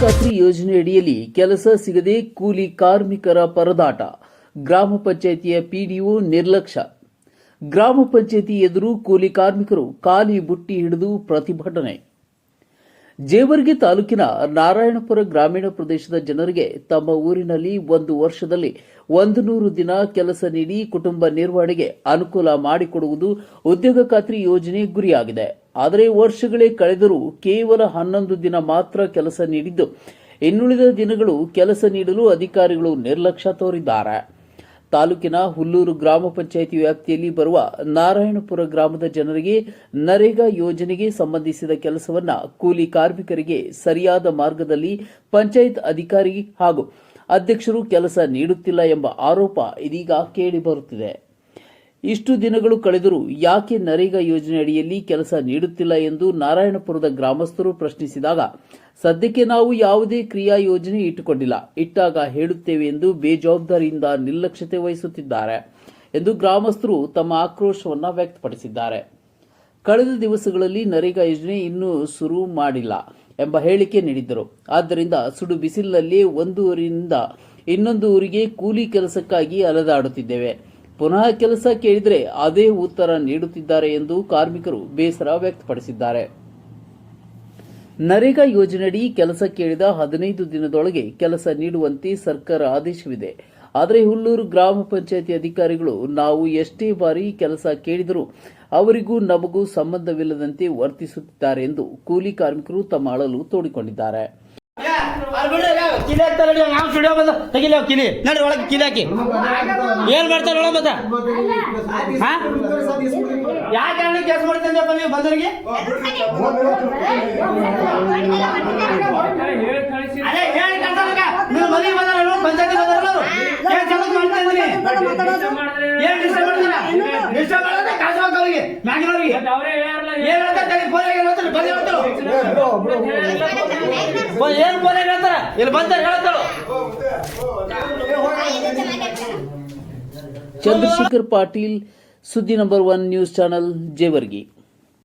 ಖಾತ್ರಿ ಯೋಜನೆಯಡಿಯಲ್ಲಿ ಕೆಲಸ ಸಿಗದೆ ಕೂಲಿ ಕಾರ್ಮಿಕರ ಪರದಾಟ. ಗ್ರಾಮ ಪಂಚಾಯಿತಿಯ ಪಿಡಿಒ ನಿರ್ಲಕ್ಷ್ಯ ಗ್ರಾಮ ಪಂಚಾಯಿತಿ ಎದುರು ಕೂಲಿ ಕಾರ್ಮಿಕರು ಖಾಲಿ ಬುಟ್ಟಿ ಹಿಡಿದು ಪ್ರತಿಭಟನೆ. ಜೇವರ್ಗಿ ತಾಲೂಕಿನ ನಾರಾಯಣಪುರ ಗ್ರಾಮೀಣ ಪ್ರದೇಶದ ಜನರಿಗೆ ತಮ್ಮ ಊರಿನಲ್ಲಿ ಒಂದು ವರ್ಷದಲ್ಲಿ ಒಂದು ನೂರು ದಿನ ಕೆಲಸ ನೀಡಿ ಕುಟುಂಬ ನಿರ್ವಹಣೆಗೆ ಅನುಕೂಲ ಮಾಡಿಕೊಡುವುದು ಉದ್ಯೋಗ ಖಾತ್ರಿ ಯೋಜನೆ ಗುರಿಯಾಗಿದೆ. ಆದರೆ ವರ್ಷಗಳೇ ಕಳೆದರೂ ಕೇವಲ ಹನ್ನೊಂದು ದಿನ ಮಾತ್ರ ಕೆಲಸ ನೀಡಿದ್ದು. ಇನ್ನುಳಿದ ದಿನಗಳು ಕೆಲಸ ನೀಡಲು ಅಧಿಕಾರಿಗಳು ನಿರ್ಲಕ್ಷ್ಯ ತೋರಿದ್ದಾರೆ. ತಾಲೂಕಿನ ಹುಲ್ಲೂರು ಗ್ರಾಮ ಪಂಚಾಯಿತಿ ವ್ಯಾಪ್ತಿಯಲ್ಲಿ ಬರುವ ನಾರಾಯಣಪುರ ಗ್ರಾಮದ ಜನರಿಗೆ ನರೇಗಾ ಯೋಜನೆಗೆ ಸಂಬಂಧಿಸಿದ ಕೆಲಸವನ್ನ ಕೂಲಿ ಕಾರ್ಮಿಕರಿಗೆ ಸರಿಯಾದ ಮಾರ್ಗದಲ್ಲಿ ಪಂಚಾಯತ್ ಅಧಿಕಾರಿ ಹಾಗೂ ಅಧ್ಯಕ್ಷರು ಕೆಲಸ ನೀಡುತ್ತಿಲ್ಲ ಎಂಬ ಆರೋಪ ಇದೀಗ ಕೇಳಿಬರುತ್ತಿದೆ ಇಷ್ಟು ದಿನಗಳು ಕಳೆದರೂ ಯಾಕೆ ನರೇಗಾ ಯೋಜನೆ ಅಡಿಯಲ್ಲಿ ಕೆಲಸ ನೀಡುತ್ತಿಲ್ಲ ಎಂದು ನಾರಾಯಣಪುರದ ಗ್ರಾಮಸ್ಥರು ಪ್ರಶ್ನಿಸಿದಾಗ, ಸದ್ಯಕ್ಕೆ ನಾವು ಯಾವುದೇ ಕ್ರಿಯಾ ಯೋಜನೆ ಇಟ್ಟುಕೊಂಡಿಲ್ಲ. ಇಟ್ಟಾಗ ಹೇಳುತ್ತೇವೆ ಎಂದು ಬೇಜವಾಬ್ದಾರಿಯಿಂದ ನಿರ್ಲಕ್ಷ್ಯತೆ ವಹಿಸುತ್ತಿದ್ದಾರೆ ಎಂದು ಗ್ರಾಮಸ್ಥರು ತಮ್ಮ ಆಕ್ರೋಶವನ್ನು ವ್ಯಕ್ತಪಡಿಸಿದ್ದಾರೆ. ಕಳೆದ ದಿವಸಗಳಲ್ಲಿ ನರೇಗಾ ಯೋಜನೆ ಇನ್ನೂ ಶುರು ಮಾಡಿಲ್ಲ ಎಂಬ ಹೇಳಿಕೆ ನೀಡಿದ್ದರು. ಆದ್ದರಿಂದ ಸುಡು ಬಿಸಿಲಿನಲ್ಲಿ ಒಂದು ಊರಿನಿಂದ ಇನ್ನೊಂದು ಊರಿಗೆ ಕೂಲಿ ಕೆಲಸಕ್ಕಾಗಿ ಅಲೆದಾಡುತ್ತಿದ್ದೇವೆ. ಪುನಃ ಕೆಲಸ ಕೇಳಿದರೆ ಅದೇ ಉತ್ತರ ನೀಡುತ್ತಿದ್ದಾರೆ ಎಂದು ಕಾರ್ಮಿಕರು ಬೇಸರ ವ್ಯಕ್ತಪಡಿಸಿದ್ದಾರೆ. ನರೇಗಾ ಯೋಜನೆಯಡಿ ಕೆಲಸ ಕೇಳಿದ ಹದಿನೈದು ದಿನದೊಳಗೆ ಕೆಲಸ ನೀಡುವಂತೆ ಸರ್ಕಾರ ಆದೇಶವಿದೆ. ಆದರೆ ಹುಲ್ಲೂರು ಗ್ರಾಮ ಪಂಚಾಯತಿ ಅಧಿಕಾರಿಗಳು ನಾವು ಎಷ್ಟೇ ಬಾರಿ ಕೆಲಸ ಕೇಳಿದರೂ ಅವರಿಗೂ ನಮಗೂ ಸಂಬಂಧವಿಲ್ಲದಂತೆ ವರ್ತಿಸುತ್ತಿದ್ದಾರೆ ಎಂದು ಕೂಲಿ ಕಾರ್ಮಿಕರು ತಮ್ಮ ಅಳಲು ತೋಡಿಕೊಂಡಿದ್ದಾರೆ. ಕಿಲಿ ಹಾಕ್ತಾರೆ ನೋಡಿ ನಾವು ಸ್ಟುಡಿಯೋ ಬಂದ ತೆಗಿಲಿ ಅವ್ ಕಿಲಿ. ನಡ್ರಿ ಒಳಗೆ ಕಿಲಿ ಹಾಕಿ. ಏನ್ ಮಾಡ್ತಾರೆ ಒಳಗೆ ಮತ್ತೆ? ಹಾ? ಯಾವ ಕಾರಣ ಕೆಲಸ ಮಾಡ್ತಂದಪ್ಪ ನೀವು ಬಂದವ್ರಿಗೆ? ಅದೇ ಹೇಳಿ ಕಳ್ಸಲ್ಲ ನೀವು ಮನೆಗೆ ಬಂದಾರ ಪಂಚಾಯತಿ ಬಂದಾರಲ್ಲ ಅವ್ರು ಏನ್ ಕೆಲಸ ಮಾಡ್ತಾ ಇದ್ದೀನಿ ಏನ್ ಡಿಸ್ಟರ್ಬ್ ಮಾಡ್ತೀರಾ? ಡಿಸ್ಟರ್ಬ್ ಮಾಡೋದೇ ಕಾಸು ಅವ್ರಿಗೆ ಮ್ಯಾಗಿನವ್ರಿಗೆ ಏನ್ ಹೇಳ್ತಾರೆ? ಫೋನ್ ಆಗಿ ಹೇಳ್ತಾರೆ ಬಂದೇ ಹೇಳ್ತಾರೆ ಏನ್ ಆಗಿ ಹೇಳ್ತಾರ? ಇಲ್ಲಿ ಬಂತಾರೆ ಹೇಳ್ತಾಳು. ಚಂದ್ರಶೇಖರ್ ಪಾಟೀಲ್ ಸುದ್ದಿ number one news channel Jevargi.